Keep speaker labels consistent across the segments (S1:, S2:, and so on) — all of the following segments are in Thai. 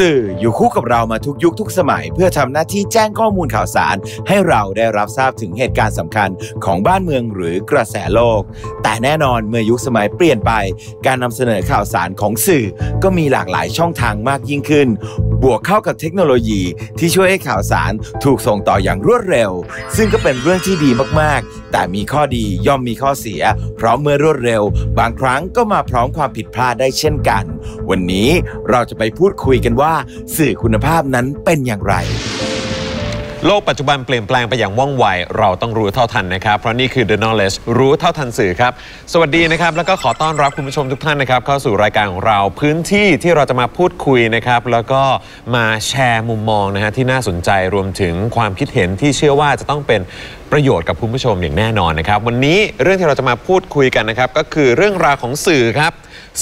S1: สื่ออยู่คู่กับเรามาทุกยุคทุกสมัย เพื่อทำหน้าที่แจ้งข้อมูลข่าวสาร ให้เราได้รับทราบถึงเหตุการณ์สำคัญของบ้านเมืองหรือกระแสโลก แต่แน่นอนเมื่อยุคสมัยเปลี่ยนไป การนำเสนอข่าวสารของสื่อก็มีหลากหลายช่องทางมากยิ่งขึ้น บวกเข้ากับเทคโนโลยีที่ช่วยให้ข่าวสารถูกส่งต่ออย่างรวดเร็ว ซึ่งก็เป็นเรื่องที่ดีมากๆ แต่มีข้อดีย่อมมีข้อเสีย เพราะเมื่อรวดเร็ว บางครั้งก็มาพร้อมความผิดพลาดได้เช่นกัน วันนี้เราจะไปพูดคุยกันว่าสื่อคุณภาพนั้นเป็นอย่างไร
S2: โลกปัจจุบันเปลี่ยนแปลงไปอย่างว่องไว เราต้องรู้เท่าทันนะครับ เพราะนี่คือ The Knowledge รู้เท่าทันสื่อครับ สวัสดีนะครับ แล้วก็ขอต้อนรับคุณผู้ชมทุกท่านนะครับ เข้าสู่รายการของเราพื้นที่ที่เราจะมาพูดคุยนะครับ แล้วก็มาแชร์มุมมองนะฮะที่น่าสนใจรวมถึงความคิดเห็นที่เชื่อว่าจะต้องเป็นประโยชน์กับคุณผู้ชมอย่างแน่นอนนะครับ วันนี้เรื่องที่เราจะมาพูดคุยกันนะครับก็คือเรื่องราวของสื่อครับ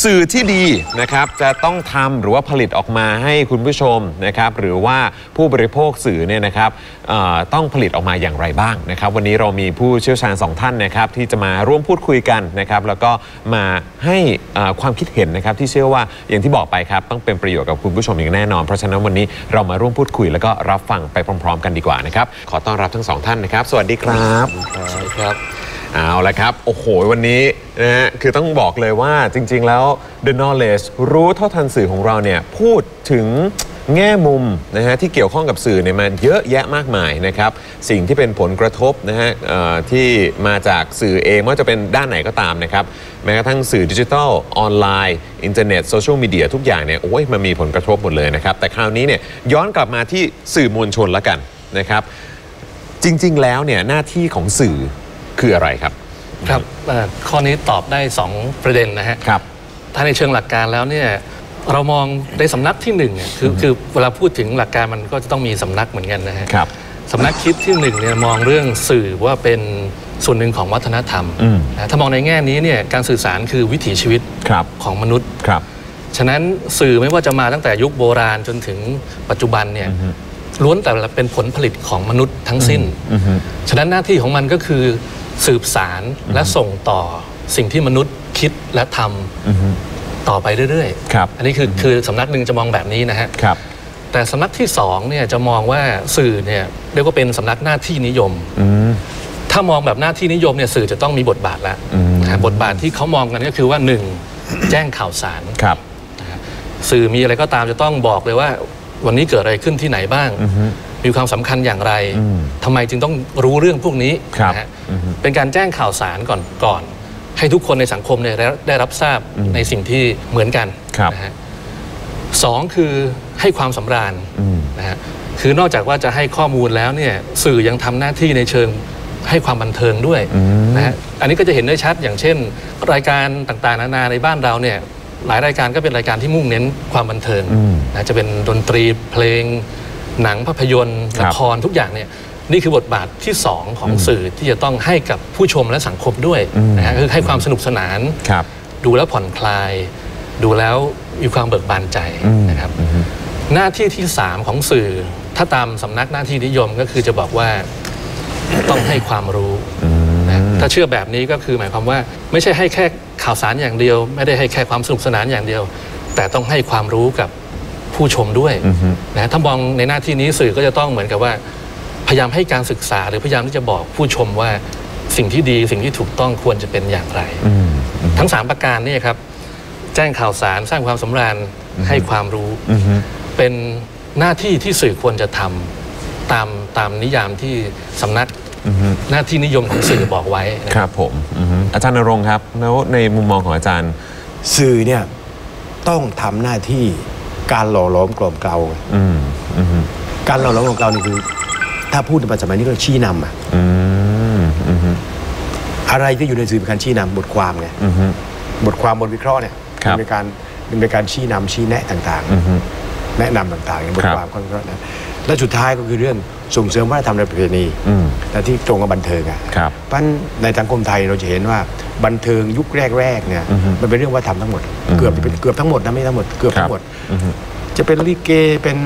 S2: สื่อที่ดีนะครับจะต้องทำหรือว่าผลิตออกมาให้คุณผู้ชมนะครับหรือว่าผู้บริโภคสื่อเนี่ยนะครับเอ่อต้องผลิตออกมาอย่างไรบ้างนะครับ วันนี้เรามีผู้เชี่ยวชาญสองท่านนะครับที่จะมาร่วมพูดคุยกันนะครับแล้วก็มาให้เอ่อความคิดเห็นนะครับที่เชื่อว่าอย่างที่บอกไปครับต้องเป็นประโยชน์กับคุณผู้ชมอย่างแน่นอน เพราะฉะนั้นวันนี้เรามาร่วมพูดคุยแล้วก็รับฟังไปพร้อม ๆ กันดีกว่านะครับขอต้อนรับทั้งสองท่านนะครับ สวัสดีครับสวัสดีครับ เอาละครับ โอ้โห วันนี้นะฮะคือต้องบอกเลยว่าจริง ๆ แล้ว The Knowledge รู้เท่าทันสื่อของเราเนี่ย พูดถึงแง่มุมนะฮะที่เกี่ยวข้องกับสื่อเนี่ยมันเยอะแยะมากมายนะครับ สิ่งที่เป็นผลกระทบนะฮะเอ่อที่มาจากสื่อเองไม่ว่าจะเป็นด้านไหนก็ตามนะครับ แม้กระทั่งสื่อดิจิทัล ออนไลน์ อินเทอร์เน็ตโซเชียลมีเดียทุกอย่างเนี่ยโอ้ยมันมีผลกระทบหมดเลยนะครับ แต่คราวนี้เนี่ยย้อนกลับมาที่สื่อมวลชนละกันนะครับ จริง ๆ แล้วเนี่ยหน้าที่ของสื่อ คืออะไรครับ
S3: ครับเอ่อข้อนี้ตอบได้ 2 ประเด็นนะฮะ
S2: ครับ
S3: ถ้าในเชิงหลักการแล้วเนี่ยเรามองในสำนักที่หนึ่งเนี่ยคือคือเวลาพูดถึงหลักการมันก็จะต้องมีสำนักเหมือนกันนะฮะ
S2: ครับ
S3: สำนักคิดที่หนึ่งเนี่ยมองเรื่องสื่อว่าเป็นส่วนหนึ่งของวัฒนธรรม
S2: อืม
S3: นะถ้ามองในแง่นี้เนี่ยการสื่อสารคือวิถีชีวิต
S2: ครับ
S3: ของมนุษย์
S2: ครับ
S3: ฉะนั้นสื่อไม่ว่าจะมาตั้งแต่ยุคโบราณจนถึงปัจจุบันเนี่ยล้วนแต่เป็นผลผลิตของมนุษย์ทั้งสิ้น
S2: อือฮึ
S3: ฉะนั้นหน้าที่ของมันก็คือ สืบสารและส่งต่อสิ่งที่มนุษย์คิดและทำต่อไปเรื่อย
S2: ครับ
S3: อันนี้คือคือสำนักหนึ่งจะมองแบบนี้นะฮะ
S2: ครับ
S3: แต่สำนักที่สองเนี่ยจะมองว่าสื่อเนี่ยเรียกว่าเป็นสำนักหน้าที่นิยม
S2: อืม
S3: ถ้ามองแบบหน้าที่นิยมเนี่ยสื่อจะต้องมีบทบาทแล้ว
S2: อืม
S3: นะฮะบทบาทที่เขามองกันก็คือว่าหนึ่งแจ้งข่าวสาร
S2: ครับ
S3: สื่อมีอะไรก็ตามจะต้องบอกเลยว่า วันนี้เกิดอะไรขึ้นที่ไหนบ้าง
S2: อือฮึ
S3: มีความสำคัญอย่างไร
S2: อืม
S3: ทำไมจึงต้องรู้เรื่องพวกนี้
S2: ครับ
S3: นะฮะ
S2: อือฮึ
S3: เป็นการแจ้งข่าวสารก่อนก่อน ให้ทุกคนในสังคมเนี่ยได้ได้รับทราบในสิ่งที่เหมือนกัน
S2: ครับ
S3: นะฮะสองคือให้ความสำราญ
S2: อืม
S3: นะฮะคือนอกจากว่าจะให้ข้อมูลแล้วเนี่ยสื่อยังทำหน้าที่ในเชิงให้ความบันเทิงด้วย
S2: อืม
S3: นะฮะอันนี้ก็จะเห็นได้ชัดอย่างเช่น รายการต่างๆ นานาในบ้านเราเนี่ย หลายรายการก็เป็นรายการที่มุ่งเน้นความบันเทิง
S2: อืม
S3: นะจะเป็นดนตรีเพลง หนังภาพยนตร์
S2: ครับ
S3: ละครทุกอย่างเนี่ยนี่คือบทบาทที่สองของสื่อที่จะต้องให้กับผู้ชมและสังคมด้วย
S2: อืม
S3: นะฮะคือให้ความสนุกสนาน
S2: ครับ
S3: ดูแล้วผ่อนคลาย ดูแล้วมีความเบิกบานใจ
S2: อืม
S3: นะครับ
S2: อือฮึ
S3: หน้าที่ที่ 3 ของสื่อ ถ้าตามสำนักหน้าที่นิยมก็คือจะบอกว่าต้องให้ความรู้นะถ้าเชื่อแบบนี้ก็คือหมายความว่าไม่ใช่ให้แค่ ข่าวสารอย่างเดียว ไม่ได้ให้แค่ความสนุกสนานอย่างเดียว แต่ต้องให้ความรู้กับผู้ชมด้วย
S2: อือฮึ
S3: นะถ้ามองในหน้าที่นี้สื่อก็จะต้องเหมือนกับว่า พยายามให้การศึกษาหรือพยายามที่จะบอกผู้ชมว่าสิ่งที่ดีสิ่งที่ถูกต้องควรจะเป็นอย่างไร
S2: อืมอืม
S3: ทั้ง 3 ประการนี่ครับ แจ้งข่าวสารสร้างความสำราญให้ความรู้
S2: อือฮึ
S3: เป็นหน้าที่ที่สื่อควรจะทำตามตามนิยามที่สำนัก
S2: อือฮึ
S3: หน้าที่นิยมของสื่อบอกไว้นะ
S2: ค
S3: ครับ
S2: รับผม อือฮึอาจารย์นรงค์ครับ แล้วในมุมมองของอาจารย์
S4: สื่อเนี่ยต้องทำหน้าที่การหล่อหลอมกล่อมเกลา
S2: อืมอือฮึ
S4: การหล่อหลอมกล่อมเกลานี่คือ ถ้าพูดในปัจจุบันนี้ก็ชี้นำอะ
S2: อืมอือฮึ
S4: อะไรที่อยู่ในสื่อเป็นการชี้นำบทความไง
S2: อือฮึ
S4: บทความบทวิเคราะห์เนี่ย
S2: ครับ
S4: มันเป็นการมันเป็นการชี้นำชี้แนะต่าง
S2: อือฮึ
S4: ๆแนะนำต่างๆในบท
S2: ครับ
S4: ความข้อวิเคราะห์นะและสุดท้ายก็คือเรื่อง ส่งเสริมวัฒนธรรมในประเพณี
S2: อืม
S4: และที่ตรงกับบันเทิงอะ
S2: ครับ
S4: เพราะฉะนั้นในสังคมไทยเราจะเห็นว่าบันเทิงยุคแรกๆเนี่ย
S2: อือฮึ
S4: มันเป็นเรื่องวัฒนธรรมทั้งหมด
S2: อืม
S4: เกือบจะเป็นเกือบทั้งหมดนะไม่ทั้งหมดเกือบทั้งหมด
S2: อือฮึ
S4: จะเป็นลิเกเป็น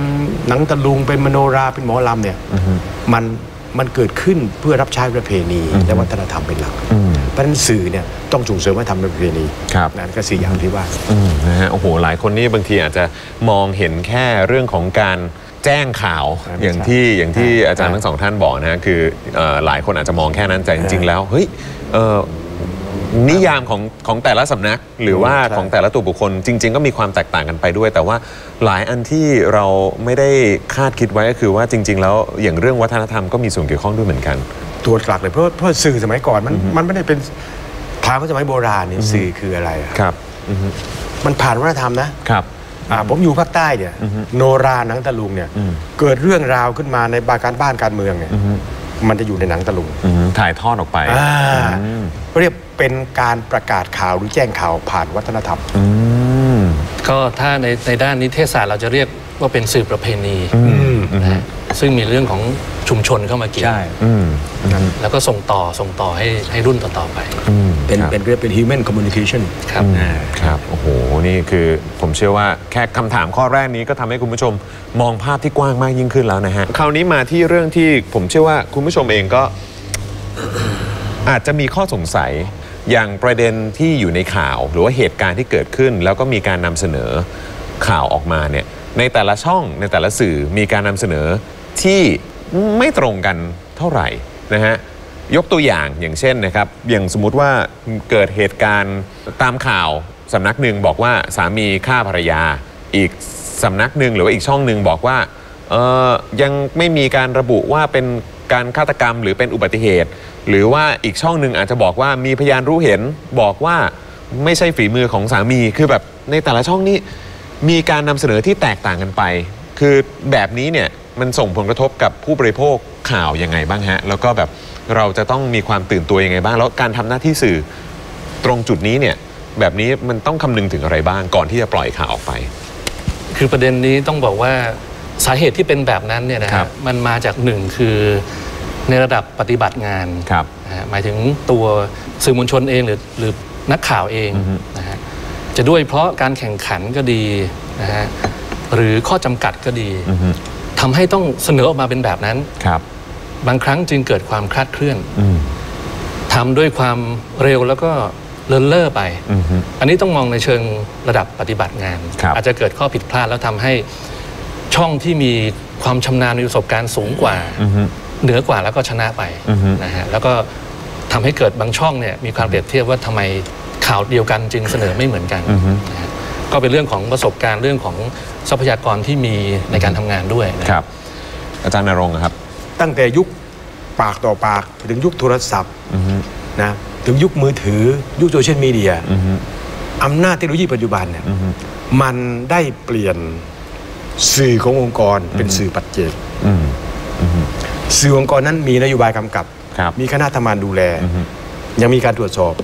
S4: หนังตะลุงเป็นมโนราเป็นหมอลำเนี่ย
S2: อือฮึ
S4: มันมันเกิดขึ้นเพื่อรับใช้ประเพณี
S2: อือฮึ
S4: และวัฒนธรรมเป็นหลัก
S2: อืม
S4: เพราะฉะนั้นสื่อเนี่ยต้องส่งเสริมวัฒนธรรมในประเพณี
S2: ครับ
S4: นั่นก็สี่อย่างที่ว่า
S2: อืมนะฮะโอ้โหหลายคนนี่บางทีอาจจะมองเห็นแค่เรื่องของการ แจ้งข่าว
S4: ใช่
S2: อย่างที่อย่างที่
S4: ใช่
S2: อาจารย์ทั้งสองท่านบอกนะฮะคือเอ่อหลายคนอาจจะมองแค่นั้นแต่จริง ๆ แล้วเฮ้ยเอ่อนิยามของของแต่ละสำนักหรือว่า
S4: ใช่
S2: ของแต่ละตัวบุคคลจริง ๆ ก็มีความแตกต่างกันไปด้วย แต่ว่าหลายอันที่เราไม่ได้คาดคิดไว้ก็คือว่าจริง ๆ แล้วอย่างเรื่องวัฒนธรรมก็มีส่วนเกี่ยวข้องด้วยเหมือนกัน
S4: ตัวหลักเลยเพราะเพราะสื่อสมัยก่อนมันมันไม่ได้เป็นถามว่าสมัยโบราณเนี่ยสื่อคืออะไรอะ
S2: ครับอือฮึ
S4: มันผ่านวัฒนธรรมนะครับ อ่าผมอยู่ภาคใต้เนี่ย
S2: อือฮึ
S4: โนราหนังตะลุงเนี่ย
S2: อืม
S4: เกิดเรื่องราวขึ้นมาในบาการบ้านการเมืองเนี่ย
S2: อือฮึ
S4: มันจะอยู่ในหนังตะลุง
S2: อือฮึถ่ายทอดออกไป
S4: อ่า
S2: อืม
S4: เรียกเป็นการประกาศข่าวหรือแจ้งข่าวผ่านวัฒนธรรม
S2: อืม
S3: ก็ถ้าในในด้านนิเทศศาสตร์เราจะเรียกว่าเป็นสื่อประเพณี
S2: อืม
S3: นะฮะซึ่งมีเรื่องของชุมชนเข้ามาเกี่ยว
S2: อืม
S3: แล้วก็ส่งต่อส่งต่อให้ให้รุ่นต่อ ๆ ไป
S2: อืม
S4: เป็น
S2: ครับ
S4: เป็นเรียกเป็น human communication
S3: ครับ
S2: อืมครับ โอ้โห นี่คือผมเชื่อว่าแค่คำถามข้อแรกนี้ก็ทำให้คุณผู้ชมมองภาพที่กว้างมากยิ่งขึ้นแล้วนะฮะ คราวนี้มาที่เรื่องที่ผมเชื่อว่าคุณผู้ชมเองก็ อาจจะมีข้อสงสัย อย่างประเด็นที่อยู่ในข่าว หรือว่าเหตุการณ์ที่เกิดขึ้น แล้วก็มีการนำเสนอข่าวออกมาเนี่ยในแต่ละช่องในแต่ละสื่อมีการนำเสนอที่ไม่ตรงกันเท่าไหร่นะฮะยกตัวอย่างอย่างเช่นนะครับอย่างสมมุติว่าเกิดเหตุการณ์ตามข่าวสำนักหนึ่งบอกว่าสามีฆ่าภรรยา อีกสำนักหนึ่งหรือว่าอีกช่องหนึ่งบอกว่าเออยังไม่มีการระบุว่าเป็น การฆาตกรรม หรือเป็นอุบัติเหตุ หรือว่าอีกช่องหนึ่งอาจจะบอกว่ามีพยานรู้เห็นบอกว่าไม่ใช่ฝีมือของสามีคือแบบในแต่ละช่องนี้มีการนำเสนอที่แตกต่างกันไป คือแบบนี้เนี่ยมันส่งผลกระทบกับผู้บริโภคข่าวยังไงบ้างฮะ แล้วก็แบบเราจะต้องมีความตื่นตัวยังไงบ้าง แล้วการทำหน้าที่สื่อตรงจุดนี้เนี่ยแบบนี้มันต้องคำนึงถึงอะไรบ้างก่อนที่จะปล่อยข่าวออกไป
S3: คือประเด็นนี้ต้องบอกว่า สาเหตุที่เป็นแบบนั้นเนี่ยนะ
S2: ครั
S3: ฮะ
S2: บ
S3: มันมาจากหนึ่งคือในระดับปฏิบัติงาน
S2: ครับ
S3: นะฮะหมายถึงตัวสื่อมวลชนเองหรือหรือนักข่าวเอง
S2: อือฮึ
S3: นะฮะจะด้วยเพราะการแข่งขันก็ดีนะฮะหรือข้อจำกัดก็ดี
S2: อือฮึ
S3: ทำให้ต้องเสนอออกมาเป็นแบบนั้น
S2: ครับ
S3: บางครั้งจึงเกิดความคลาดเคลื่อน
S2: อืม
S3: ทำด้วยความเร็วแล้วก็เลินเล่อไป
S2: อือฮึ
S3: อันนี้ต้องมองในเชิงระดับปฏิบัติงาน
S2: ครับ
S3: อาจจะเกิดข้อผิดพลาดแล้วทำให้ ช่องที่มีความชำนาญมีประสบการณ์สูงกว่า
S2: อือฮึ
S3: เหนือกว่าแล้วก็ชนะไป
S2: อือฮึ
S3: นะฮะแล้วก็ทำให้เกิดบางช่องเนี่ยมีความเปรียบเทียบว่าทำไมข่าวเดียวกันจึงเสนอไม่เหมือนกัน
S2: อือฮึ
S3: นะฮะก็เป็นเรื่องของประสบการณ์เรื่องของทรัพยากรที่มีในการทำงานด้วยนะ
S2: ครับ อาจารย์นรงค์อะครับ
S4: ตั้งแต่ยุคปากต่อปากถึงยุคโทรศัพท์
S2: อือฮึ
S4: นะถึงยุคมือถือยุคโซเชียลมีเดีย
S2: อือฮึ
S4: อำนาจเทคโนโลยีปัจจุบันเนี่ย
S2: อือฮึ
S4: มันได้เปลี่ยน สื่อขององค์กรเป็นสื่อปัจเจก
S2: อืมอือฮึ
S4: สื่อองค์กรนั้นมีนโยบายกำกับ
S2: ครับ
S4: มีคณะทำงานดูแล
S2: อือฮึ
S4: ยังมีการตรวจสอบ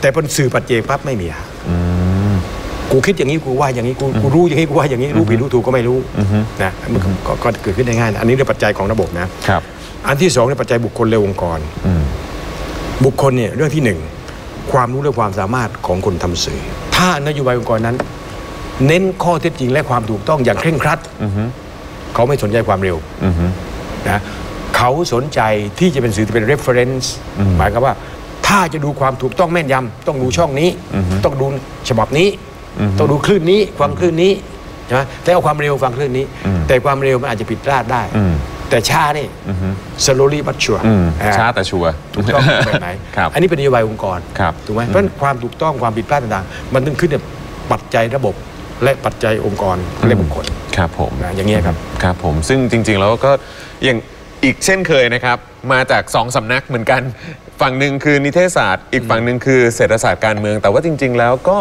S4: แต่พอสื่อปัจเจกปั๊บไม่มีอะ
S2: อืม
S4: กูคิดอย่างนี้กูว่าอย่างนี้กูกูรู้อย่างนี้กูว่าอย่างนี้รู้ผิดรู้ถูกก็ไม่รู้
S2: อือฮึ
S4: นะมันก็ก็ก็เกิดขึ้นได้ง่ายนะอันนี้เรื่องปัจจัยของระบบนะ
S2: ครับ
S4: อันที่สองเนี่ยปัจจัยบุคคลและองค์กร
S2: อืม
S4: บุคคลเนี่ยเรื่องที่หนึ่งความรู้และความสามารถของคนทำสื่อ ถ้านโยบายองค์กรนั้น เน้นข้อเท็จจริงและความถูกต้องอย่างเคร่งครัด
S2: อือฮึ
S4: เขาไม่สนใจความเร็ว
S2: อือฮึ
S4: นะเขาสนใจที่จะเป็นสื่อที่เป็น reference
S2: อืม
S4: หมายความว่า ถ้าจะดูความถูกต้องแม่นยำต้องดูช่องนี้
S2: อือฮึ
S4: ต้องดูฉบับนี้
S2: อือฮึ
S4: ต้องดูคลื่นนี้ฟังคลื่นนี้ใช่ไหมแต่เอาความเร็วฟังคลื่นนี้
S2: อืม
S4: แต่ความเร็วมันอาจจะผิดพลาดได้
S2: อืม
S4: แต่ช้านี่
S2: อือฮึ
S4: slowly but sure
S2: อืม
S4: อ่า
S2: ช้าแต่ชัวร์
S4: ถูกต้องแบบไหน
S2: ครับ
S4: อันนี้เป็นนโยบายองค์กร
S2: ครับ
S4: ถูกไหมเพราะฉะนั้นความถูกต้องความผิดพลาดต่างๆ มันต้องขึ้นกับปัจจัยระบบ และปัจจัยองค์กรและบุคคล
S2: ครับผม
S4: นะอย่างเงี้ยครับ
S2: ครับผมซึ่งจริง ๆ แล้วก็อย่างอีกเช่นเคยนะครับ มาจากสองสำนักเหมือนกัน ฝั่งหนึ่งคือนิเทศศาสตร์ อีกฝั่งหนึ่งคือเศรษฐศาสตร์การเมือง แต่ว่าจริง ๆ แล้วก็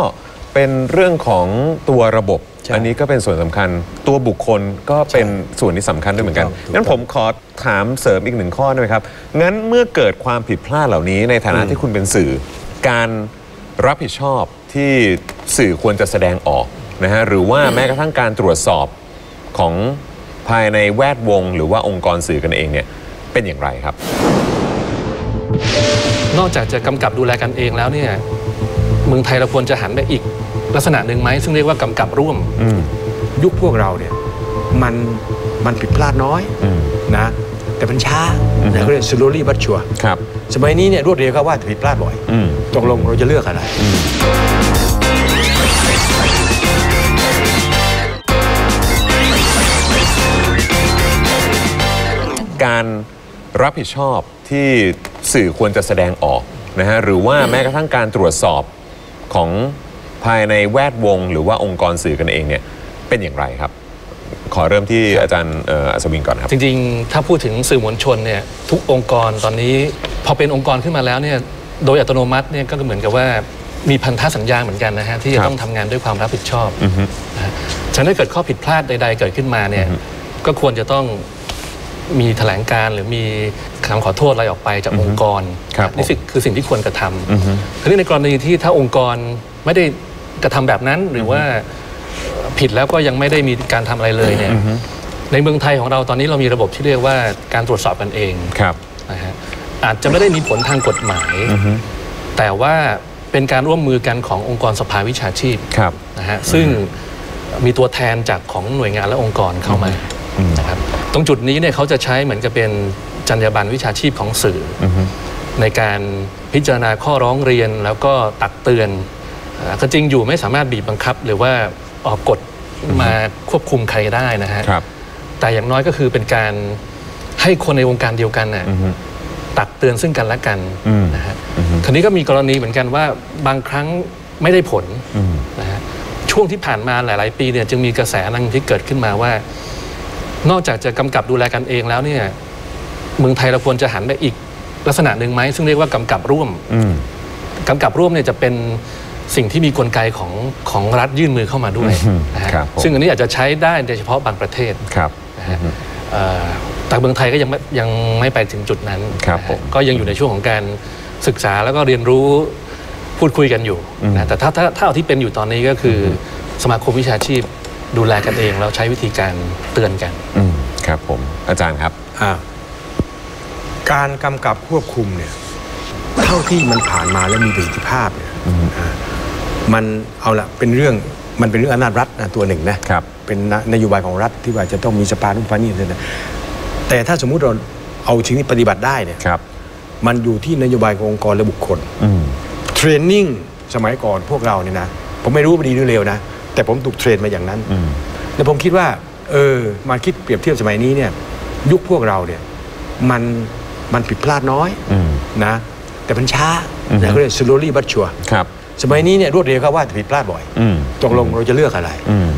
S2: เป็นเรื่องของตัวระบบ
S4: ใช่
S2: อันนี้ก็เป็นส่วนสำคัญ ตัวบุคคลก็เป็นส่วนที่สำคัญด้วยเหมือนกัน
S4: ถูกต้อง
S2: งั้นผมขอถามเสริมอีกหนึ่งข้อได้ไหมครับงั้นเมื่อเกิดความผิดพลาดเหล่านี้ในฐานะที่คุณเป็นสื่อ การรับผิดชอบที่สื่อควรจะแสดงออก นะฮะหรือว่าแม้กระทั่งการตรวจสอบของภภายในแวดวง หรือว่าองค์กรสื่อกันเองเนี่ยเป็นอย่างไรครับ
S3: นอกจากจะกำกับดูแลกันเองแล้วเนี่ยเมืองไทยเราควรจะหันไปอีก ลักษณะหนึ่งไหมซึ่งเรียกว่ากำกับร่วม
S2: อืม
S4: ยุคพวกเราเนี่ยมันมันผิดพลาดน้อย
S2: อืม
S4: นะแต่มันช้า
S2: อือฮึ
S4: นะเขาเรียก slowly but sure
S2: ครับ
S4: สมัยนี้เนี่ยรวดเร็วก็ว่าแต่ผิดพลาดบ่อย
S2: อืม
S4: ตกลงเราจะเลือกอะไร
S2: การรับผิดชอบที่สื่อควรจะแสดงออกนะฮะหรือว่าแม้กระทั่งการตรวจสอบของภายในแวดวง หรือว่าองค์กรสื่อกันเองเนี่ยเป็นอย่างไรครับ ขอเริ่มที่อาจารย์เอ่ออัศวินก่อนครับ
S3: จริงๆ ถ้าพูดถึงสื่อมวลชนเนี่ยทุกองค์กรตอนนี้ พอเป็นองค์กรขึ้นมาแล้วเนี่ยโดยอัตโนมัติเนี่ยก็เหมือนกับว่ามีพันธสัญญาเหมือนกันนะฮะที่
S2: ค
S3: จะ
S2: รับ
S3: ต้องทำงานด้วยความรับผิดชอบ
S2: อือฮึ
S3: นะฮะฉะนั้นถ้าเกิดข้อผิดพลาดใด ๆ เกิดขึ้นมาเนี่ยก็ควรจะต้อง มีแถลงการหรือมีคำขอโทษอะไรออกไปจากองค์กร
S2: ครับ
S3: นี่สิคือสิ่งที่ควรกระท
S2: อือฮึำ
S3: ทีนี้ในกรณีที่ถ้าองค์กรไม่ได้กระทำแบบนั้นหรือว่าผิดแล้วก็ยังไม่ได้มีการทำอะไรเลยเนี่ยในเมืองไทยของเราตอนนี้เรามีระบบที่เรียกว่าการตรวจสอบกันเอง
S2: ครับ
S3: นะฮะอาจจะไม่ได้มีผลทางกฎหมาย
S2: อือฮึ
S3: แต่ว่าเป็นการร่วมมือกันขององค์กรสภาวิชาชีพ
S2: ครับ
S3: นะฮะซึ่งมีตัวแทนจากของหน่วยงานและองค์กรเข้ามา นะครับตรงจุดนี้เนี่ยเขาจะใช้เหมือนกับเป็นจรรยาบรรณวิชาชีพของสื่ออ
S2: อฮึ
S3: ในการพิจารณาข้อร้องเรียนแล้วก็ตักเตือนอ่าก็จริงอยู่ไม่สามารถบีบบังคับ หรือว่าออกกฎมาควบคุมใครได้นะฮะ
S2: ครับ
S3: แต่อย่างน้อยก็คือเป็นการให้คนในวงการเดียวกันน่ะ
S2: อือฮึ
S3: ตักเตือนซึ่งกันและกัน
S2: อืม
S3: นะฮะ
S2: อือฮึ
S3: ทีนี้ก็มีกรณีเหมือนกันว่าบางครั้งไม่ได้ผล
S2: อืม
S3: นะฮะช่วงที่ผ่านมาหลาย ๆ ปีเนี่ยจึงมีกระแสนังที่เกิดขึ้นมาว่า นอกจากจะกำกับดูแลกันเองแล้วเนี่ยเมืองไทยเราควรจะหันไปอีกลักษณะหนึ่งไหมซึ่งเรียกว่ากำกับร่วม
S2: อืม
S3: กำกับร่วมเนี่ยจะเป็นสิ่งที่มีกลไกของของรัฐยื่นมือเข้ามาด้วย
S2: อืม
S3: นะฮะ
S2: ครับผม
S3: ซึ่งอันนี้อาจจะใช้ได้โดยเฉพาะบางประเทศ
S2: ครับ
S3: นะฮะเอ่อแต่เมืองไทยก็ยังไม่ยังไม่ไปถึงจุดนั้น
S2: ครับ
S3: นะฮะ
S2: ผม
S3: ก็ยังอยู่ในช่วงของการศึกษาแล้วก็เรียนรู้พูดคุยกันอยู่
S2: อืม
S3: นะแต่ถ้าถ้าถ้าเอาที่เป็นอยู่ตอนนี้ก็คืออสมาคมวิชาชีพ ดูแลกันเองแล้วใช้วิธีการเตือนกัน
S2: อืมครับผมอาจารย์ครับ
S4: อ่าการกำกับควบคุมเนี่ยเท่าที่มันผ่านมาแล้วมีประสิทธิภาพเนี่ยอ่ามันเอาละเป็นเรื่องมันเป็นเรื่องอำนาจรัฐนะตัวหนึ่งนะครับ เป็นนนโยบายของรัฐที่ว่าจะต้องมีสภานุนสภานี่เลยนะแต่ถ้าสมมุติเราเอาชิ้นนี้ปฏิบัติได้เนี่ย
S2: ครับ
S4: มันอยู่ที่นโยบายขององค์กรและบุคคล
S2: อืม
S4: เทรนนิ่งสมัยก่อนพวกเราเนี่ยนะ ผมไม่รู้ว่าดีหรือเลวนะ แต่ผมถูกเทรนมาอย่างนั้น
S2: อืม
S4: แล้วผมคิดว่า เออมาคิดเปรียบเทียบสมัยนี้เนี่ย ยุคพวกเราเนี่ยมันมันผิดพลาดน้อย
S2: อืม
S4: นะ แต่มันช้า
S2: อือฮึ
S4: นะเขาเรียก slowly but sure
S2: ครับ
S4: สมัยนี้เนี่ยรวดเร็วก็ว่าแต่ผิดพลาดบ่อย
S2: อืม
S4: ตกลงเราจะเลือกอะไร
S2: อืม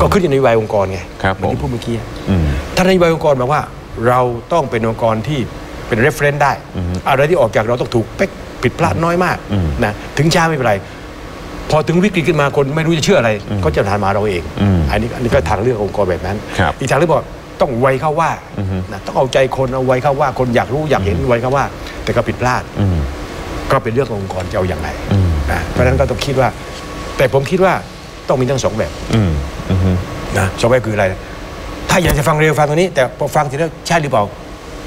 S4: ก็ขึ้นอยู่ในนโยบายองค์กรไง
S2: ครับ
S4: เหมือน
S2: ผม
S4: ที่พูดเมื่อกี้
S2: อืม
S4: ถ้านโยบายองค์กรบอกว่า เราต้องเป็นองค์กรที่เป็น reference ได้
S2: อือฮึ
S4: อะไรที่ออกจากเราต้องถูกเป๊กผิดพลาดน้อยมาก
S2: อืม
S4: นะถึงช้าไม่เป็นไร พอถึงวิกฤตขึ้นมาคนไม่รู้จะเชื่ออะไร ก็จะทานมาเราเอง
S2: อืม
S4: อันนี้อันนี้ก็ทางเลือกองค์กรแบบนั้น
S2: ครับ
S4: อีกทางเลือกบอกต้องไวเข้าว่า
S2: อือฮึ
S4: นะต้องเอาใจคนเอาไวเข้าว่าคนอยากรู้อยากเห็นไวเข้าว่า แต่ก็ผิดพลาด
S2: อืม
S4: ก็เป็นเรื่องขององค์กรจะเอาอย่างไร
S2: อืม
S4: นะเพราะฉะนั้นก็ต้องคิดว่า แต่ผมคิดว่าต้องมีทั้งสองแบบ
S2: อืมอืม
S4: นะสองแบบคืออะไร ถ้าอยากจะฟังเร็วฟังตรงนี้ แต่พอฟังทีแล้วใช่หรือเปล่า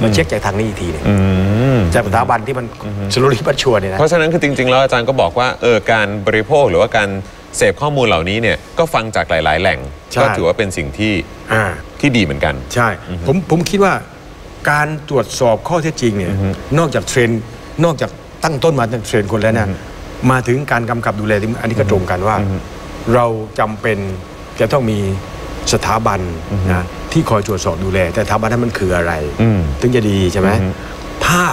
S4: มาเช็คจากทางนี้อีกทีหนึง
S2: อืม
S4: จากสถาบันที่มันสรุปบัตชัวเนี่ยนะ
S2: เพราะฉะนั้นคือจริง ๆ แล้วอาจารย์ก็บอกว่าเออการบริโภคหรือว่าการเสพข้อมูลเหล่านี้เนี่ยก็ฟังจากหลาย ๆ แหล่ง
S4: ใช่
S2: ก็ถือว่าเป็นสิ่งที่
S4: อ่า
S2: ที่ดีเหมือนกัน
S4: ใช่ ผมผมคิดว่าการตรวจสอบข้อเท็จจริงเนี่ยนอกจากเทรนด์นอกจากตั้งต้นมาจากเทรนด์คนแล้วนะมาถึงการกำกับดูแลอันนี้ก็ตรงกันว่า เราจำเป็นจะต้องมีสถาบันนะที่คอยตรวจสอบดูแล แต่สถาบันนั้นมันคืออะไร
S2: อืม
S4: ถึงจะดีใช่ไหม
S2: อืม
S4: ถ้า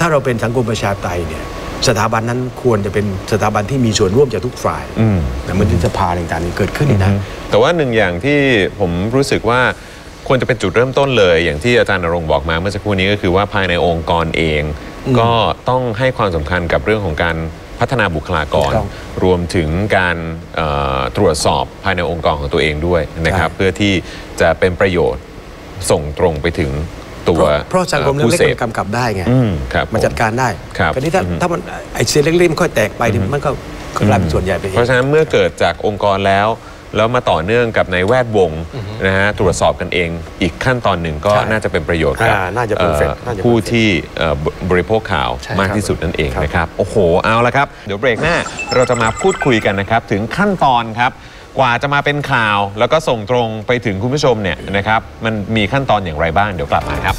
S4: ถ้าเราเป็นสังคมประชาธิปไตยเนี่ยสถาบันนั้นควรจะเป็นสถาบันที่มีส่วนร่วมจากทุกฝ่าย
S2: อืม
S4: นะเหมือนที่สภาต่างๆนี่เกิดขึ้นนี่นะ
S2: แต่ว่าหนึ่งอย่างที่ผมรู้สึกว่าควรจะเป็นจุดเริ่มต้นเลย อย่างที่อาจารย์นรงค์บอกมาเมื่อสักครู่นี้ก็คือว่าภายในองค์กรเอง ก็ต้องให้ความสำคัญกับเรื่องของการพัฒนาบุคลากร
S4: ถูกต้อง
S2: รวมถึงการเอ่อตรวจสอบภายในองค์กรของตัวเองด้วยนะครับ
S4: ใช่
S2: เพื่อที่จะเป็นประโยชน์ส่งตรงไปถึง ตัว
S4: เพราะเพราะสังคม
S2: ผู้
S4: เล็ก
S2: เส
S4: ๆ
S2: พ
S4: มันกำกับได้ไง
S2: อืมครับ
S4: มันจัดการได้
S2: ครับ
S4: คราวนี้ถ้า
S2: อืม
S4: ถ้ามันไอ้เศษเล็กๆมันค่อยแตกไปเนี่ยมันก็ก็กลายเป็นส่วนใหญ่ไปเอง
S2: เพราะฉะนั้นเมื่อเกิดจากองค์กรแล้วแล้วมาต่อเนื่องกับในแวดวงนะฮะตรวจสอบกันเองอีกขั้นตอนหนึ่งก็
S4: ใช่
S2: น่าจะเป็นประโยชน์กับ
S4: อ่าน่าจะ
S2: เอ่อ
S4: perfect น่าจะ
S2: ผู้
S4: perfect
S2: ที่เอ่อบริโภคข่าว
S3: ใช่ครับ
S2: มากที่สุดนั่นเอง
S4: ครับ
S2: นะครับ โอ้โหเอาละครับ เดี๋ยวเบรกหน้าเราจะมาพูดคุยกันนะครับ ถึงขั้นตอนครับ กว่าจะมาเป็นข่าว แล้วก็ส่งตรงไปถึงคุณผู้ชมเนี่ยนะครับมันมีขั้นตอนอย่างไรบ้างเดี๋ยวกลับมาครับ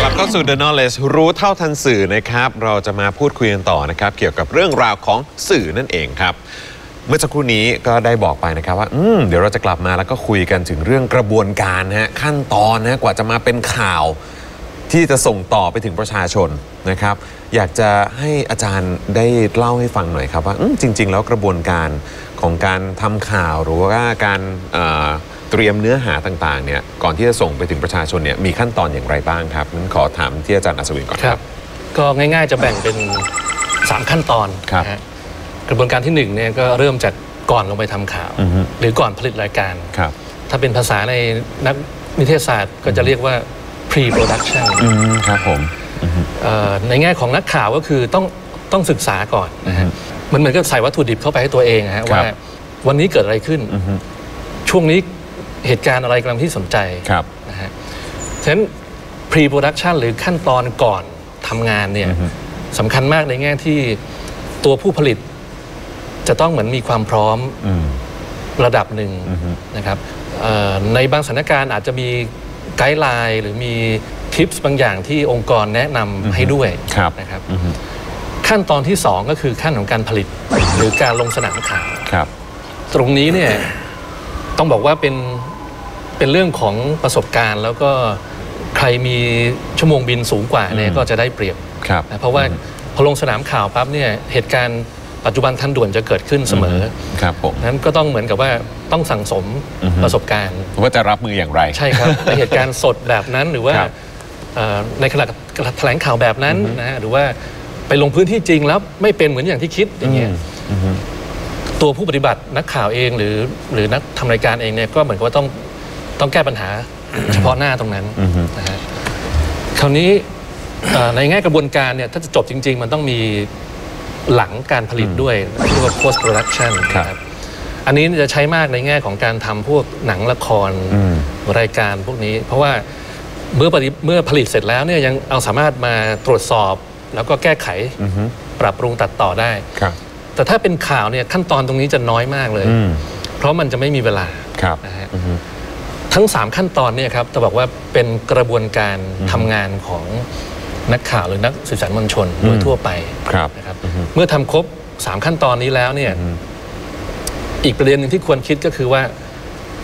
S2: กลับเข้าสู่ The Knowledge รู้เท่าทันสื่อนะครับ เราจะมาพูดคุยกันต่อนะครับ เกี่ยวกับเรื่องราวของสื่อนั่นเองครับ เมื่อสักครู่นี้ก็ได้บอกไปนะครับว่าอืมเดี๋ยวเราจะกลับมาแล้วก็คุยกันถึงเรื่องกระบวนการนะฮะขั้นตอนนะฮะกว่าจะมาเป็นข่าวที่จะส่งต่อไปถึงประชาชนนะครับ อยากจะให้อาจารย์ได้เล่าให้ฟังหน่อยครับว่าอืมจริง ๆ แล้วกระบวนการของการทำข่าวหรือว่าการเอ่อเตรียมเนื้อหาต่างๆเนี่ยก่อนที่จะส่งไปถึงประชาชนเนี่ยมีขั้นตอนอย่างไรบ้างครับงั้นขอถามที่อาจารย์อัศวินก่อน
S3: ค
S2: ค
S3: รั
S2: รับบ
S3: ก็ง่ายๆจะแบ่งเป็น 3 ขั้นตอน
S2: ครับ
S3: นะฮะ กระบวนการที่1เนี่ยก็เริ่มจากก่อนลงไปทำข่าว
S2: อือฮึ
S3: หรือก่อนผลิตรายการ
S2: ครับ
S3: ถ้าเป็นภาษาในนักนิเทศศาสตร์ก็จะเรียกว่า pre-production
S2: อืมครับผม
S3: เอ่อในแง่ของนักข่าวก็คือต้องต้องศึกษาก่อนนะฮะมันเหมือนกับใส่วัตถุดิบเข้าไปให้ตัวเองนะฮะ
S2: ครับ
S3: ว่าวันนี้เกิดอะไรขึ้น
S2: อือฮึ
S3: ช่วงนี้เหตุการณ์อะไรกำลังที่สนใจ
S2: ครับ
S3: นะฮะฉะนั้น pre-production หรือขั้นตอนก่อนทำงานเนี่ย
S2: อือฮึ
S3: สำคัญมากในแง่ที่ตัวผู้ผลิต จะต้องเหมือนมีความพร้อม
S2: อืม
S3: ระดับหนึ่ง
S2: อือฮึ
S3: นะครับเอ่อในบางสถานการณ์อาจจะมีไกด์ไลน์หรือมีทิปส์บางอย่างที่องค์กรแนะนำให้ด้วย
S2: ครับ
S3: นะครับ
S2: อือฮึ
S3: ขั้นตอนที่ 2 ก็คือขั้นของการผลิต หรือการลงสนามข่าว
S2: ครับ
S3: ตรงนี้เนี่ยต้องบอกว่าเป็นเป็นเรื่องของประสบการณ์ แล้วก็ใครมีชั่วโมงบินสูงกว่าเนี่ย
S2: อืม
S3: ก็จะได้เปรียบ
S2: ครับ
S3: นะเพราะว่าพอลงสนามข่าวปั๊บเนี่ยเหตุการณ์ ปัจจุบันทันด่วนจะเกิดขึ้นเสมอ
S2: ครับผม
S3: นั้นก็ต้องเหมือนกับว่าต้องสั่งสม
S2: อือฮึ
S3: ประสบการณ์
S2: ว่าจะรับมืออย่างไร
S3: ใช่ครับในเหตุการณ์สดแบบนั้นหรือว่า
S2: ครับ
S3: เอ่อในขณะแถลงข่าวแบบนั้นนะฮะหรือว่าไปลงพื้นที่จริงแล้วไม่เป็นเหมือนอย่างที่คิดอย่างเงี้ย
S2: อือฮึ
S3: ตัวผู้ปฏิบัตินักข่าวเองหรือหรือนักทำรายการเองเนี่ยก็เหมือนกับว่าต้องต้องแก้ปัญหาเฉพาะหน้าตรงนั้น
S2: อือฮึ
S3: นะฮะคราวนี้เอ่อในแง่กระบวนการเนี่ยถ้าจะจบจริง ๆ มันต้องมี หลังการผลิตด้วยเรียกว่า post production
S2: ครับ
S3: นะครับอันนี้จะใช้มากในแง่ของการทำพวกหนังละคร
S2: อืม
S3: รายการพวกนี้ เพราะว่าเมื่อผลิตเมื่อผลิตเสร็จแล้วเนี่ยยังเอาสามารถมาตรวจสอบ แล้วก็แก้ไข
S2: อือฮึ
S3: ปรับปรุงตัดต่อได้
S2: ครับ
S3: แต่ถ้าเป็นข่าวเนี่ยขั้นตอนตรงนี้จะน้อยมากเลย
S2: อืม
S3: เพราะมันจะไม่มีเวลา
S2: ครับ
S3: นะฮะ
S2: อือฮึ
S3: ทั้ง 3 ขั้นตอนเนี่ยครับจะบอกว่าเป็นกระบวนการทำงานของ นักข่าวหรือนักสื่อสารมวลชนโดยทั่วไป
S2: ครับ
S3: นะครับ
S2: อือฮึ
S3: เมื่อทำครบ 3 ขั้นตอนนี้แล้วเนี่ย
S2: อืม
S3: อีกประเด็นหนึ่งที่ควรคิดก็คือว่า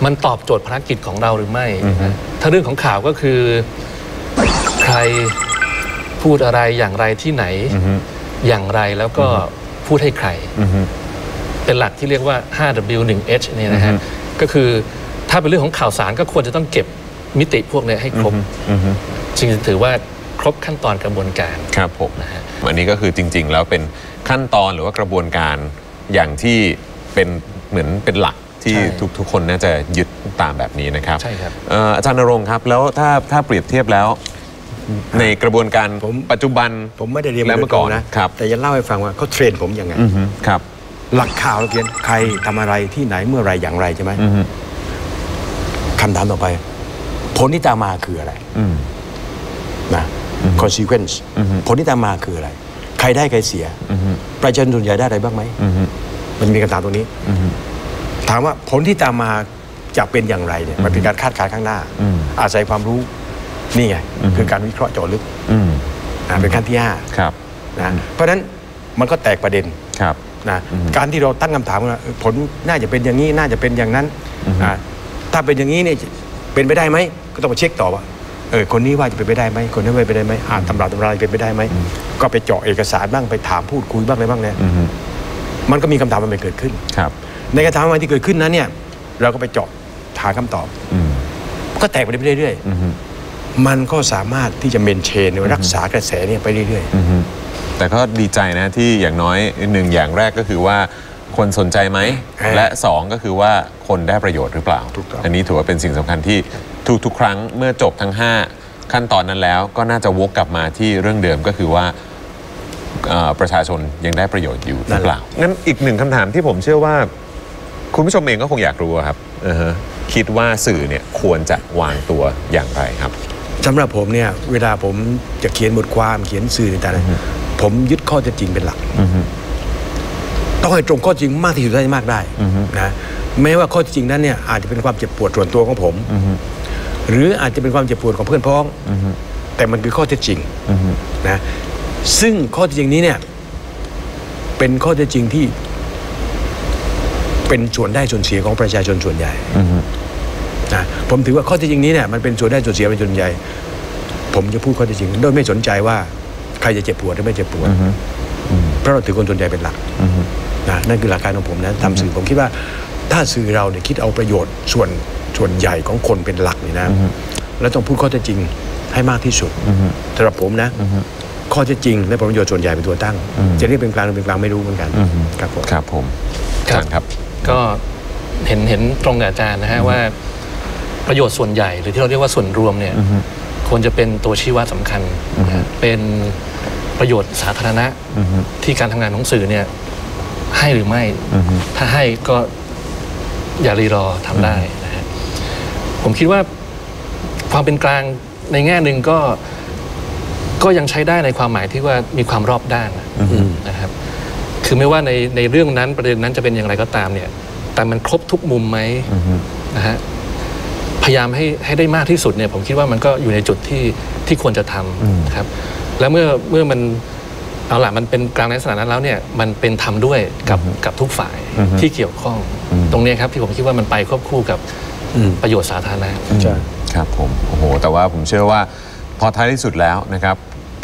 S3: มันตอบโจทย์ภารกิจของเราหรือไม่
S2: อือฮึ
S3: นะถ้าเรื่องของข่าวก็คือ ใครพูดอะไรอย่างไรที่ไหน
S2: อือฮึ
S3: อย่างไรแล้วก็พูดให้ใคร
S2: อือฮึ
S3: เป็นหลักที่เรียกว่า 5W1H เนี่ยนะฮะ
S2: อือฮึ
S3: ก็คือถ้าเป็นเรื่องของข่าวสารก็ควรจะต้องเก็บมิติพวกเนี้ยให้ครบ
S2: อือฮึ
S3: จึงจะถือว่า ครบขั้นตอนกระบวนการ
S2: ครับผม
S3: นะฮะ
S2: อันนี้ก็คือจริง ๆ แล้วเป็นขั้นตอนหรือว่ากระบวนการอย่างที่เป็นเหมือนเป็นหลักที่
S3: ใช่
S2: ทุกทุกคนน่าจะยึดตามแบบนี้นะครับ
S3: ใช่ครับ
S2: เอ่ออาจารย์นรงค์ครับแล้วถ้าถ้าเปรียบเทียบแล้ว ในกระบวนการ
S4: ผม
S2: ปัจจุบัน
S4: ผมไม่ได้เรียน
S2: และ
S4: มาโด
S2: เมื่
S4: ย
S2: อ
S4: ตร
S2: ก่องน
S4: นะครับแต่จะเล่าให้ฟังว่าเขาเทรนผมยังไง
S2: อือฮึครับ
S4: หลักข่าวเราเขียนใครทำอะไรที่ไหนเมื่อไรอย่างไรใช่ไหม
S2: อือฮึ
S4: คำถามต่อไป ผลที่ตามมาคืออะไร
S2: อืม
S4: นะ consequence
S2: อือฮึ
S4: ผลที่ตามมาคืออะไร ใครได้ใครเสีย
S2: อือฮึ
S4: ประชาชนส่วนใหญ่ได้อะไรบ้างไหม
S2: อือฮึ
S4: มันมีคำถามตรงนี้
S2: อือฮึ
S4: ถามว่าผลที่ตามมาจะเป็นอย่างไรเนี่ย มันเป็นการคาดการณ์ข้างหน้า
S2: อืม
S4: อาศัยความรู้ นี่ไง
S2: อืม
S4: คือการวิเคราะห์เจาะลึก
S2: อืม
S4: อ่าเป็นขั้นที่ห้า
S2: ครับ
S4: นะเพราะฉะนั้นมันก็แตกประเด็น
S2: ครับ
S4: นะ
S2: อืม
S4: การที่เราตั้งคำถามว่าเออผลน่าจะเป็นอย่างนี้น่าจะเป็นอย่างนั้น
S2: อือฮึ
S4: อ่าถ้าเป็นอย่างนี้เนี่ยเป็นไปได้ไหมก็ต้องมาเช็คต่อว่า เออคนนี้ว่าจะเป็นไปได้ไหมคนนั้นว่าเป็นไปได้ไหมอ่านตำราตำราเป็นไปได้ไหมก็ไปเจาะเอกสารบ้างไปถามพูดคุยบ้างอะไรบ้างเนี่ย
S2: อือฮึ
S4: มันก็มีคำถามมันเกิดขึ้น
S2: ครับ
S4: ในคำถามมันที่เกิดขึ้นนั้นเนี่ย เราก็ไปเจาะหาคำตอบ
S2: อืม
S4: ก็แตกไปเรื่อย
S2: อือฮึ
S4: ๆมันก็สามารถที่จะเมนเชนหรือรักษากระแสเนี่ยไปเรื่อย
S2: อือฮึแต่ก็ดีใจนะที่อย่างน้อยหนึ่งอย่างแรกก็คือว่าคนสนใจไหม
S4: เออ
S2: และ 2 ก็คือว่าคนได้ประโยชน์หรือเปล่า
S4: ถูกต้อง
S2: อันนี้ถือว่าเป็นสิ่งสำคัญที่ ทุกๆครั้งเมื่อจบทั้ง 5 ขั้นตอนนั้นแล้วก็น่าจะวกกลับมาที่เรื่องเดิมก็คือว่าเอ่อประชาชนยังได้ประโยชน์อยู่หรือเปล่างั้นอีกหนึ่งคำถามที่ผมเชื่อว่า คุณผู้ชมเองก็คงอยากรู้อะครับอือฮะคิดว่าสื่อเนี่ยควรจะวางตัวอย่างไรครับ
S4: สำหรับผมเนี่ยเวลาผมจะเขียนบทความเขียนสื่อต่างๆผมยึดข้อเท็จจริงเป็นหลักต้องให้ตรงข้อจริงมากที่สุดได้มากได้นะแม้ว่าข้อเท็จจริงนั้นเนี่ยอาจจะเป็นความเจ็บปวดส่วนตัวของผม หรืออาจจะเป็นความเจ็บปวดของเพื่อนพ้องแต่มันคือข้อเท็จจริงนะซึ่งข้อเท็จจริงนี้เนี่ย เป็นข้อเท็จจริงที่ เป็นส่วนได้ส่วนเสียของประชาชนส่วนใหญ่นะผมถือว่าข้อเท็จจริงนี้เนี่ยมันเป็นส่วนได้ส่วนเสียเป็นส่วนใหญ่ ผมจะพูดข้อเท็จจริงโดยไม่สนใจว่าใครจะเจ็บปวดหรือไม่เจ็บปวดเพราะเราถือคนส่วนใหญ่เป็นหลักนะนั่นคือหลักการของผมนะทำสื่อผมคิดว่า ถ้าสื่อเราเนี่ยคิดเอาประโยชน์ส่วนส่วนใหญ่ของคนเป็นหลักนี่นะ แล้วต้องพูดข้อเท็จจริงให้มากที่สุดสำหรับผมนะ ข้อเท็จจริงและผลประโยชน์ส่วนใหญ่เป็นตัวตั้ง จะเรียกเป็นกลางหรือเป็นกลางไม่รู้เหมือนกันครับผม
S2: ครับผม
S3: ครับ
S2: อาจารย์ครับ
S3: ก็เห็นเห็นตรงกับอาจารย์นะฮะว่าประโยชน์ส่วนใหญ่ หรือที่เราเรียกว่าส่วนรวมเนี่ยควรจะเป็นตัวชี้วัดสำคัญนะฮะเป็นประโยชน์สาธารณะที่การทำงานของสื่อเนี่ยให้หรือไม่ ถ้าให้ก็ อย่ารีรอทำได้นะฮะผมคิดว่าความเป็นกลางในแง่หนึ่งก็ก็ยังใช้ได้ในความหมายที่ว่ามีความรอบด้านนะนะครับ คือไม่ว่าในในเรื่องนั้นประเด็นนั้นจะเป็นอย่างไรก็ตามเนี่ย แต่มันครบทุกมุมไหมนะฮะพยายามให้ให้ได้มากที่สุดเนี่ยผมคิดว่ามันก็อยู่ในจุดที่ที่ควรจะทำนะครับ แล้วเมื่อเมื่อมัน เอาล่ะมันเป็นกลางในลักษณะนั้นแล้วเนี่ยมันเป็นทำด้วยกับกับทุกฝ่ายที่เกี่ยวข้อง ตรงเนี้ยครับที่ผมคิดว่ามันไปควบคู่กับ
S4: อืม
S3: ประโยชน์สาธารณะ
S4: ใช่
S2: ครับผมโอ้โหแต่ว่าผมเชื่อว่าพอท้ายที่สุดแล้วนะครับ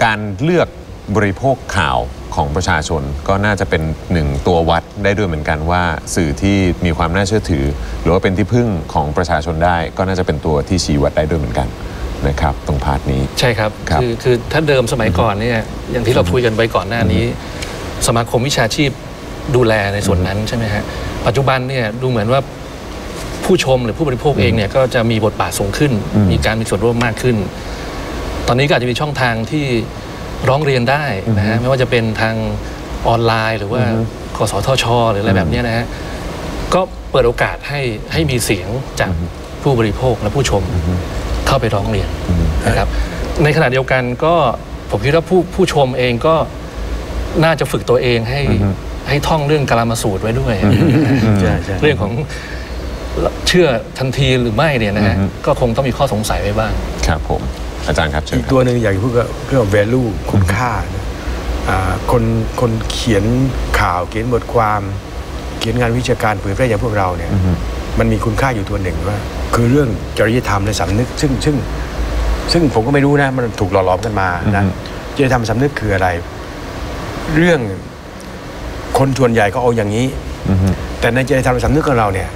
S2: การเลือกบริโภคข่าวของประชาชนก็น่าจะเป็นหนึ่งตัววัดได้ด้วยเหมือนกันว่า สื่อที่มีความน่าเชื่อถือ หรือว่าเป็นที่พึ่งของประชาชนได้ ก็น่าจะเป็นตัวที่ชี้วัดได้ด้วยเหมือนกัน นะครับตรงพาร์ทนี้
S3: ใช่ครับ
S2: ครับ
S3: อคือถ้าเดิมสมัยก่อนเนี่ยอย่างที่เราคุยกันไปก่อนหน้านี้ สมาคมวิชาชีพดูแลในส่วนนั้นใช่ไหมฮะปัจจุบันเนี่ยดูเหมือนว่าผู้ชมหรือผู้บริโภคเองเนี่ยก็จะมีบทบาทสูงขึ้น มีการมีส่วนร่วมมากขึ้น ตอนนี้ก็อาจจะมีช่องทางที่ร้องเรียนได้นะฮะไม่ว่าจะเป็นทางออนไลน์ หรือว่ากสทช หรืออะไรแบบเนี้ยนะฮะก็เปิดโอกาสให้ให้มีเสียงจากผู้บริโภคและผู้ชม เข้าไปร้องเรียนนะครับในขณะเดียวกันก็ผมคิดว่าผู้ผู้ชมเองก็น่าจะฝึกตัวเองให้ให้ท่องเรื่องกาลามาสูตรไว้ด้วย
S4: ใช่ใช่
S3: เรื่องของเชื่อทันทีหรือไม่เนี่ยนะฮะก็คงต้องมีข้อสงสัยไว้บ้าง
S2: ครับผม อาจารย์ครับเชิญ
S4: อีก
S2: ครับ
S4: ตัวหนึ่งอยากจะพูดก็เรื่อง value คุณค่านะอ่า คนคนเขียนข่าวเขียนบทความ เขียนงานวิชาการเผยแพร่อย่างพวกเราเนี่ยมันมีคุณค่าอยู่ตัวหนึ่งว่า คือเรื่องจริยธรรมและสำนึก ซึ่งซึ่งซึ่งผมก็ไม่รู้นะ มันถูกหล่อหลอมกันมานะจริยธรรมสำนึกคืออะไร เรื่องคนส่วนใหญ่ก็เอาอย่างนี้แต่ในจริยธรรมสำนึกของเราเนี่ย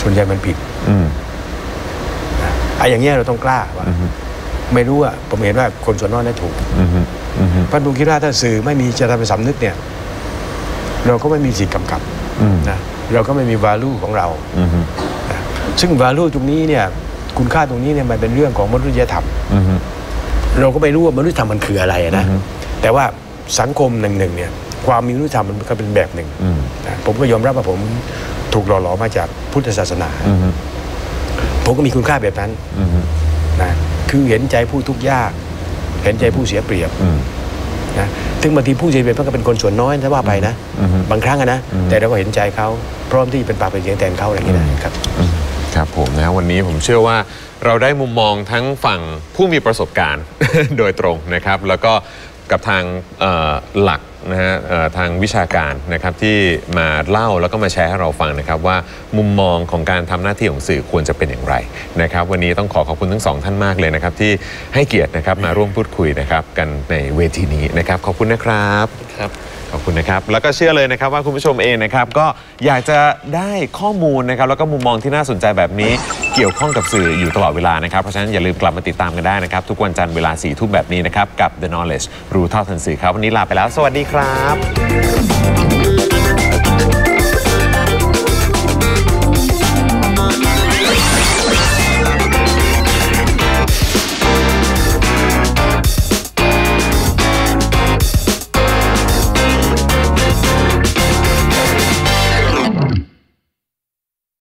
S4: ส่วนใหญ่มันผิด
S2: อืม
S4: ไอ้อย่างเงี้ยเราต้องกล้าว่าไม่รู้อะผมเห็นว่าคนส่วนน้อยนั้นถูก
S2: อืมอืม
S4: เพราะผมคิดว่าถ้าสื่อไม่มีจริยธรรมสำนึกเนี่ย เราก็ไม่มีสิทธิ์กำกับ
S2: อืม
S4: นะเราก็ไม่มี value ของเรา
S2: อืม
S4: นะ ซึ่ง value ตรงนี้เนี่ยคุณค่าตรงนี้เนี่ยมันเป็นเรื่องของมนุษยธรรม
S2: อืม
S4: เราก็ไม่รู้ว่ามนุษยธรรมมันคืออะไรนะแต่ว่าสังคมหนึ่งหนึ่งเนี่ยความมีมนุษยธรรมมันก็เป็นแบบหนึ่ง
S2: อืม
S4: นะผมก็ยอมรับว่าผมถูกหล่อหลอมมาจากพุทธศาสนา
S2: อืม
S4: ผมก็มีคุณค่าแบบนั้น
S2: อืม
S4: นะคือเห็นใจผู้ทุกข์ยาก เห็นใจผู้เสียเปรียบ
S2: อืม
S4: นะซึ่งบางทีผู้เสียเปรียบมันก็เป็นคนส่วนน้อยถ้าว่าไปนะ
S2: อืม
S4: บางครั้งอะนะ
S2: อืม
S4: แต่เราก็เห็นใจเขาพร้อมที่จะเป็นปากเป็นเสียงแทนเขาอะไรอย่างนี้นะครับ
S2: ครับผมนะวันนี้ผมเชื่อว่าเราได้มุมมองทั้งฝั่งผู้มีประสบการณ์ โดยตรงนะครับ แล้วก็กับทางหลักนะฮะทางวิชาการนะครับที่มาเล่าแล้วก็มาแชร์ให้เราฟังนะครับว่ามุมมองของการทำหน้าที่ของสื่อควรจะเป็นอย่างไรนะครับ วันนี้ต้องขอขอบคุณทั้งสองท่านมากเลยนะครับที่ให้เกียรตินะครับมาร่วมพูดคุยนะครับกันในเวทีนี้นะครับขอบคุณนะครับ
S3: ครับ
S2: ขอบคุณนะครับ แล้วก็เชื่อเลยนะครับว่าคุณผู้ชมเองนะครับก็อยากจะได้ข้อมูลนะครับแล้วก็มุมมองที่น่าสนใจแบบนี้ เกี่ยวข้องกับสื่ออยู่ตลอดเวลานะครับ เพราะฉะนั้นอย่าลืมกลับมาติดตามกันได้นะครับ ทุกวันจันทร์เวลา4ี่ทุ่มแบบนี้นะครับ กับ The Knowledge รู้เท่าทันสื่อครับ วันนี้ลาไปแล้ว สวัสดีครับ